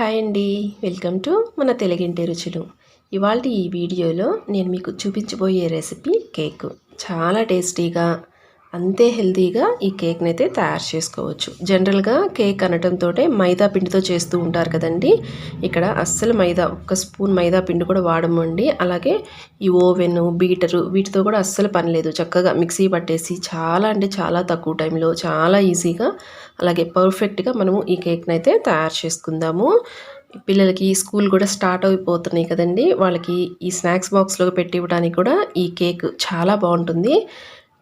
Hi అండి. Welcome to మన తెలుగింటి రుచులు. ఇవాళ ఈ వీడియోలో నేను మీకు చూపించబోయే రెసిపీ కేక్. చాలా టేస్టీగా అంతే హెల్తీగా ఈ కేక్ని అయితే తయారు చేసుకోవచ్చు. జనరల్గా కేక్ అనటంతో మైదా పిండితో చేస్తూ ఉంటారు కదండి. ఇక్కడ అస్సలు మైదా ఒక్క స్పూన్ మైదా పిండి కూడా వాడమండి. అలాగే ఈ ఓవెన్ బీటరు వీటితో కూడా అస్సలు పని లేదు. చక్కగా మిక్సీ పట్టేసి చాలా అంటే చాలా తక్కువ టైంలో చాలా ఈజీగా అలాగే పర్ఫెక్ట్గా మనము ఈ కేక్ని అయితే తయారు చేసుకుందాము. పిల్లలకి స్కూల్ కూడా స్టార్ట్ అయిపోతున్నాయి కదండి. వాళ్ళకి ఈ స్నాక్స్ బాక్స్లో పెట్టి ఇవ్వడానికి కూడా ఈ కేక్ చాలా బాగుంటుంది.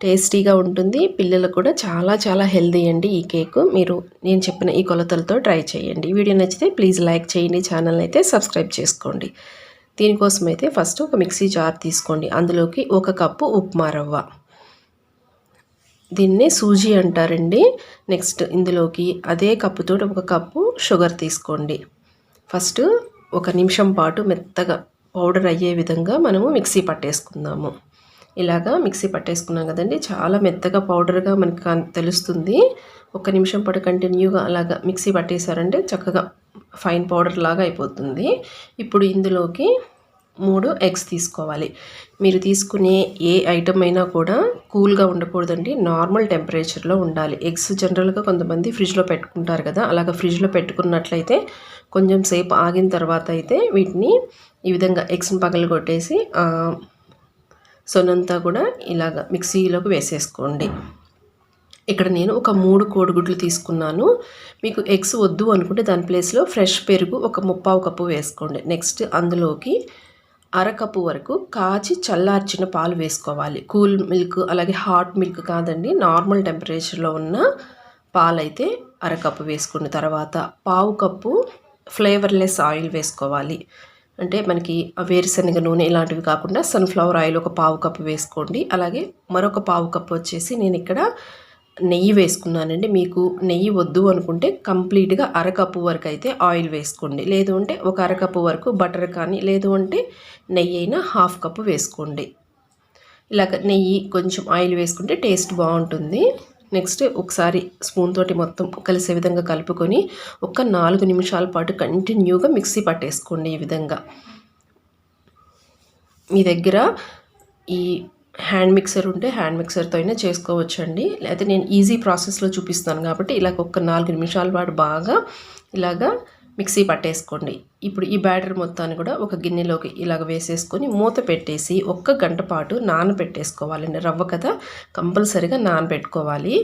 టేస్టీగా ఉంటుంది. పిల్లలు కూడా చాలా చాలా హెల్దీ అండి ఈ కేక్. మీరు నేను చెప్పిన ఈ కొలతలతో ట్రై చేయండి. వీడియో నచ్చితే ప్లీజ్ లైక్ చేయండి. ఛానల్ అయితే సబ్స్క్రైబ్ చేసుకోండి. దీనికోసం అయితే ఫస్ట్ ఒక మిక్సీ జార్ తీసుకోండి. అందులోకి ఒక కప్పు ఉప్మా రవ్వ. దీన్నే సూజీ అంటారండి. నెక్స్ట్ ఇందులోకి అదే కప్పుతో ఒక కప్పు షుగర్ తీసుకోండి. ఫస్ట్ ఒక నిమిషం పాటు మెత్తగా పౌడర్ అయ్యే విధంగా మనము మిక్సీ పట్టేసుకుందాము. ఇలాగా మిక్సీ పట్టేసుకున్నాం కదండి. చాలా మెత్తగా పౌడర్గా మనకి తెలుస్తుంది. ఒక నిమిషం పాటు కంటిన్యూగా అలాగా మిక్సీ పట్టేశారంటే చక్కగా ఫైన్ పౌడర్ లాగా అయిపోతుంది. ఇప్పుడు ఇందులోకి మూడు ఎగ్స్ తీసుకోవాలి. మీరు తీసుకునే ఏ ఐటమ్ అయినా కూడా కూల్గా ఉండకూడదండి. నార్మల్ టెంపరేచర్లో ఉండాలి. ఎగ్స్ జనరల్గా కొంతమంది ఫ్రిడ్జ్లో పెట్టుకుంటారు కదా. అలాగ ఫ్రిడ్జ్లో పెట్టుకున్నట్లయితే కొంచెం సేపు ఆగిన తర్వాత అయితే వీటిని ఈ విధంగా ఎగ్స్ని పగలగొట్టేసి సొనంతా కూడా ఇలాగ మిక్సీలోకి వేసేసుకోండి. ఇక్కడ నేను ఒక మూడు కోడిగుడ్లు తీసుకున్నాను. మీకు ఎగ్స్ వద్దు అనుకుంటే దాని ప్లేస్లో ఫ్రెష్ పెరుగు ఒక ముప్పావు కప్పు వేసుకోండి. నెక్స్ట్ అందులోకి అరకప్పు వరకు కాచి చల్లార్చిన పాలు వేసుకోవాలి. కూల్ మిల్క్ అలాగే హాట్ మిల్క్ కాదండి నార్మల్ టెంపరేచర్లో ఉన్న పాలైతే అరకప్పు వేసుకున్న తర్వాత పావు కప్పు ఫ్లేవర్లెస్ ఆయిల్ వేసుకోవాలి. అంటే మనకి వేరుశనగ నూనె ఇలాంటివి కాకుండా సన్ఫ్లవర్ ఆయిల్ ఒక పావు కప్పు వేసుకోండి. అలాగే మరొక పావు కప్పు వచ్చేసి నేను ఇక్కడ నెయ్యి వేసుకున్నానండి. మీకు నెయ్యి వద్దు అనుకుంటే కంప్లీట్గా అరకప్పు వరకు అయితే ఆయిల్ వేసుకోండి. లేదు అంటే ఒక అరకప్పు వరకు బటర్ కానీ లేదు అంటే నెయ్యి అయినా హాఫ్ కప్పు వేసుకోండి. ఇలాగ నెయ్యి కొంచెం ఆయిల్ వేసుకుంటే టేస్ట్ బాగుంటుంది. నెక్స్ట్ ఒకసారి స్పూన్ తోటి మొత్తం కలిసే విధంగా కలుపుకొని ఒక నాలుగు నిమిషాల పాటు కంటిన్యూగా మిక్సీ పట్టేసుకోండి ఈ విధంగా. మీ దగ్గర ఈ హ్యాండ్ మిక్సర్ ఉంటే హ్యాండ్ మిక్సర్తో అయినా చేసుకోవచ్చండి. లేకపోతే నేను ఈజీ ప్రాసెస్లో చూపిస్తాను కాబట్టి ఇలాగ ఒక నాలుగు నిమిషాల పాటు బాగా ఇలాగా మిక్సీ పట్టేసుకోండి. ఇప్పుడు ఈ బ్యాటర్ మొత్తాన్ని కూడా ఒక గిన్నెలోకి ఇలాగ వేసేసుకొని మూత పెట్టేసి ఒక్క గంట పాటు నానబెట్టేసుకోవాలండి. రవ్వ కదా కంపల్సరిగా నానబెట్టుకోవాలి.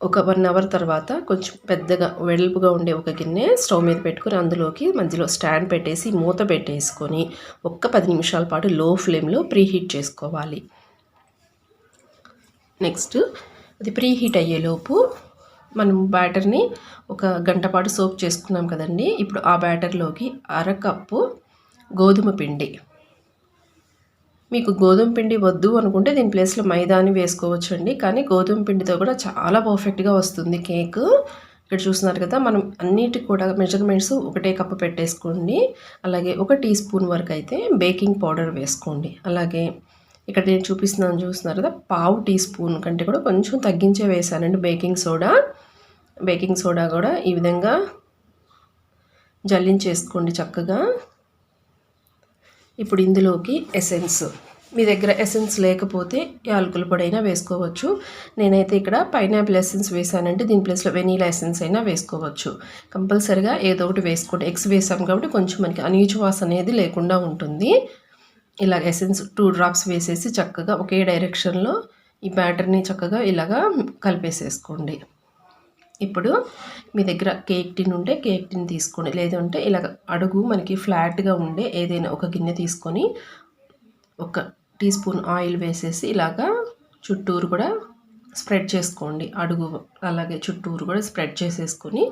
ఒక వన్ అవర్ తర్వాత కొంచెం పెద్దగా వెడల్పుగా ఉండే ఒక గిన్నె స్టవ్ మీద పెట్టుకొని అందులోకి మధ్యలో స్టాండ్ పెట్టేసి మూత పెట్టేసుకొని ఒక్క పది నిమిషాల పాటు లో ఫ్లేమ్లో ప్రీహీట్ చేసుకోవాలి. నెక్స్ట్ అది ప్రీ హీట్ అయ్యేలోపు మనం బ్యాటర్ని ఒక గంట పాటు సోప్ చేసుకున్నాం కదండి. ఇప్పుడు ఆ బ్యాటర్లోకి అరకప్పు గోధుమ పిండి. మీకు గోధుమ పిండి వద్దు అనుకుంటే దీని ప్లేస్లో మైదాని వేసుకోవచ్చు అండి కానీ గోధుమ పిండితో కూడా చాలా పర్ఫెక్ట్గా వస్తుంది కేక్. ఇక్కడ చూస్తున్నారు కదా మనం అన్నిటి కూడా మెజర్మెంట్స్ ఒకటే కప్పు పెట్టేసుకోండి. అలాగే ఒక టీ స్పూన్ వరకు అయితే బేకింగ్ పౌడర్ వేసుకోండి. అలాగే ఇక్కడ నేను చూపిస్తున్నాను చూస్తున్నారు కదా? పావు టీ స్పూన్ కంటే కూడా కొంచెం తగ్గించే వేసానండి. Baking soda. బేకింగ్ సోడా కూడా ఈ విధంగా జల్లించేసుకోండి చక్కగా. ఇప్పుడు ఇందులోకి ఎసెన్స్. మీ దగ్గర ఎసెన్స్ లేకపోతే యాలకుల పొడి అయినా వేసుకోవచ్చు. నేనైతే ఇక్కడ పైనాపిల్ ఎసెన్స్ వేసానంటే దీని ప్లేస్లో వెనీలా ఎసెన్స్ అయినా వేసుకోవచ్చు. కంపల్సరిగా ఏదో ఒకటి వేసుకోండి. ఎగ్స్ వేసాం కాబట్టి కొంచెం మనకి అనీచు అనేది లేకుండా ఉంటుంది. ఇలా ఎసెన్స్ టూ డ్రాప్స్ వేసేసి చక్కగా ఒకే డైరెక్షన్లో ఈ బ్యాటర్ని చక్కగా ఇలాగా కలిపేసేసుకోండి. ఇప్పుడు మీ దగ్గర కేక్ టిన్ ఉంటే కేక్ టిన్ తీసుకోండి. లేదంటే ఇలా అడుగు మనకి ఫ్లాట్గా ఉండే ఏదైనా ఒక గిన్నె తీసుకొని ఒక టీ స్పూన్ ఆయిల్ వేసేసి ఇలాగా చుట్టూరు కూడా స్ప్రెడ్ చేసుకోండి. అడుగు అలాగే చుట్టూరు కూడా స్ప్రెడ్ చేసేసుకొని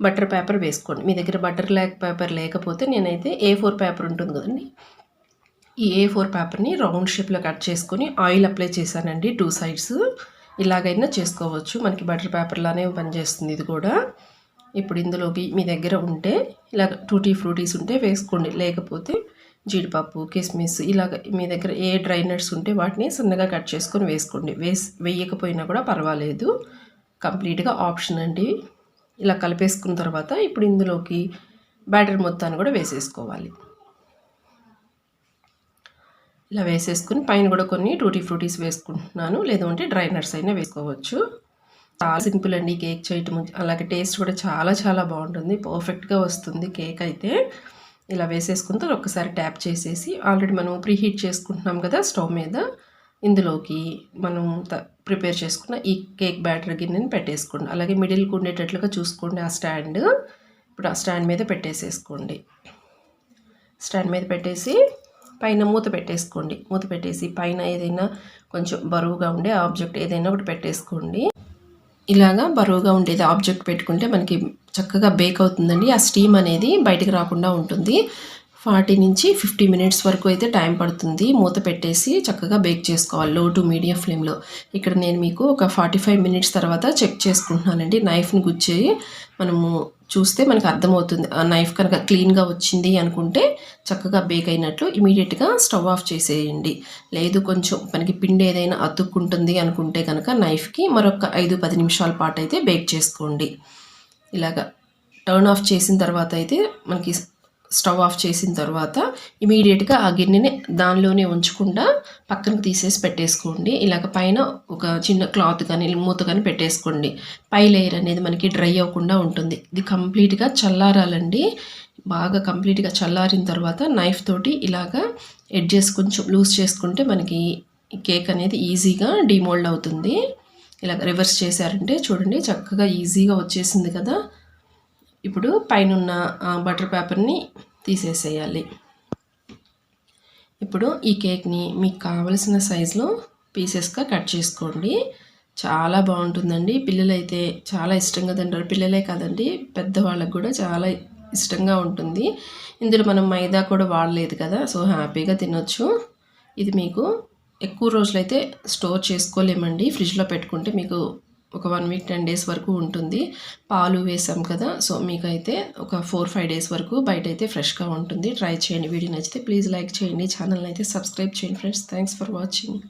బటర్ పేపర్ వేసుకోండి. మీ దగ్గర బటర్ లేక్ పేపర్ లేకపోతే నేనైతే ఏ ఫోర్ పేపర్ ఉంటుంది కదండి. ఈ ఏ ఫోర్ పేపర్ని రౌండ్ షేప్లో కట్ చేసుకొని ఆయిల్ అప్లై చేశానండి టూ సైడ్స్ ఇలాగైనా చేసుకోవచ్చు. మనకి బటర్ పేపర్లానే పనిచేస్తుంది ఇది కూడా. ఇప్పుడు ఇందులోకి మీ దగ్గర ఉంటే ఇలా టూటీ ఫ్రూటీస్ ఉంటే వేసుకోండి. లేకపోతే జీడిపప్పు కిస్మిస్ ఇలాగ మీ దగ్గర ఏ డ్రై నట్స్ ఉంటే వాటిని సన్నగా కట్ చేసుకొని వేసుకోండి. వేసి వేయకపోయినా కూడా పర్వాలేదు. కంప్లీట్గా ఆప్షన్ అండి. ఇలా కలిపేసుకున్న తర్వాత ఇప్పుడు ఇందులోకి బ్యాటర్ మొత్తాన్ని కూడా వేసేసుకోవాలి. ఇలా వేసేసుకుని పైన కూడా కొన్ని టూటీ ఫ్రూటీస్ వేసుకుంటున్నాను. లేదంటే డ్రై నట్స్ అయినా వేసుకోవచ్చు. చాలా సింపుల్ అండి కేక్ చేయటం అలాగే టేస్ట్ కూడా చాలా చాలా బాగుంటుంది. పర్ఫెక్ట్గా వస్తుంది కేక్ అయితే. ఇలా వేసేసుకున్న తర్వాత ఒకసారి ట్యాప్ చేసేసి ఆల్రెడీ మనం ప్రీ హీట్ చేసుకుంటున్నాం కదా స్టవ్ మీద. ఇందులోకి మనం ప్రిపేర్ చేసుకున్న ఈ కేక్ బ్యాటర్ గిన్నెని పెట్టేసుకోండి. అలాగే మిడిల్కి ఉండేటట్లుగా చూసుకోండి ఆ స్టాండ్. ఇప్పుడు ఆ స్టాండ్ మీద పెట్టేసేసుకోండి. స్టాండ్ మీద పెట్టేసి పైన మూత పెట్టేసుకోండి. మూత పెట్టేసి పైన ఏదైనా కొంచెం బరువుగా ఉండే ఆబ్జెక్ట్ ఏదైనా ఒకటి పెట్టేసుకోండి. ఇలాగా బరువుగా ఉండేది ఆబ్జెక్ట్ పెట్టుకుంటే మనకి చక్కగా బేక్ అవుతుందండి. ఆ స్టీమ్ అనేది బయటకు రాకుండా ఉంటుంది. ఫార్టీ నుంచి ఫిఫ్టీ మినిట్స్ వరకు అయితే టైం పడుతుంది మూత పెట్టేసి చక్కగా బేక్ చేసుకోవాలి. లో టు మీడియం ఫ్లేమ్లో ఇక్కడ నేను మీకు ఒక ఫార్టీ ఫైవ్ మినిట్స్ తర్వాత చెక్ చేసుకుంటున్నానండి. నైఫ్ని గుచ్చి మనము చూస్తే మనకు అర్థమవుతుంది. ఆ నైఫ్ కనుక క్లీన్గా వచ్చింది అనుకుంటే చక్కగా బేక్ అయినట్లు ఇమీడియట్గా స్టవ్ ఆఫ్ చేసేయండి. లేదు కొంచెం మనకి పిండి ఏదైనా అతుక్కుంటుంది అనుకుంటే కనుక నైఫ్కి మరొక ఐదు పది నిమిషాల పాటు అయితే బేక్ చేసుకోండి. ఇలాగా టర్న్ ఆఫ్ చేసిన తర్వాత అయితే మనకి స్టవ్ ఆఫ్ చేసిన తర్వాత ఇమీడియట్గా ఆ గిన్నెని దానిలోనే ఉంచకుండా పక్కన తీసేసి పెట్టేసుకోండి. ఇలాగ పైన ఒక చిన్న క్లాత్ కానీ మూత కానీ పెట్టేసుకోండి. పై లేయర్ అనేది మనకి డ్రై అవ్వకుండా ఉంటుంది. ఇది కంప్లీట్గా చల్లారాలండి. బాగా కంప్లీట్గా చల్లారిన తర్వాత నైఫ్ తోటి ఇలాగా ఎడ్జెస్ కొంచెం లూజ్ చేసుకుంటే మనకి కేక్ అనేది ఈజీగా డిమోల్డ్ అవుతుంది. ఇలా రివర్స్ చేశారంటే చూడండి చక్కగా ఈజీగా వచ్చేసింది కదా. ఇప్పుడు పైన బటర్ పేపర్ని తీసేసేయాలి. ఇప్పుడు ఈ కేక్ని మీకు కావలసిన సైజులో పీసెస్గా కట్ చేసుకోండి. చాలా బాగుంటుందండి. పిల్లలైతే చాలా ఇష్టంగా తింటారు. పిల్లలే కాదండి పెద్దవాళ్ళకు కూడా చాలా ఇష్టంగా ఉంటుంది. ఇందులో మనం మైదా కూడా వాడలేదు కదా సో హ్యాపీగా తినొచ్చు. ఇది మీకు ఎక్కువ రోజులైతే స్టోర్ చేసుకోలేమండి. ఫ్రిడ్జ్లో పెట్టుకుంటే మీకు ఒక వన్ వీక్ టెన్ డేస్ వరకు ఉంటుంది. పాలు వేసాం కదా సో మీకైతే ఒక ఫోర్ ఫైవ్ డేస్ వరకు బయట అయితే ఫ్రెష్గా ఉంటుంది. ట్రై చేయండి. వీడియో నచ్చితే ప్లీజ్ లైక్ చేయండి. ఛానల్ని అయితే సబ్స్క్రైబ్ చేయండి ఫ్రెండ్స్ థ్యాంక్స్ ఫర్ వాచింగ్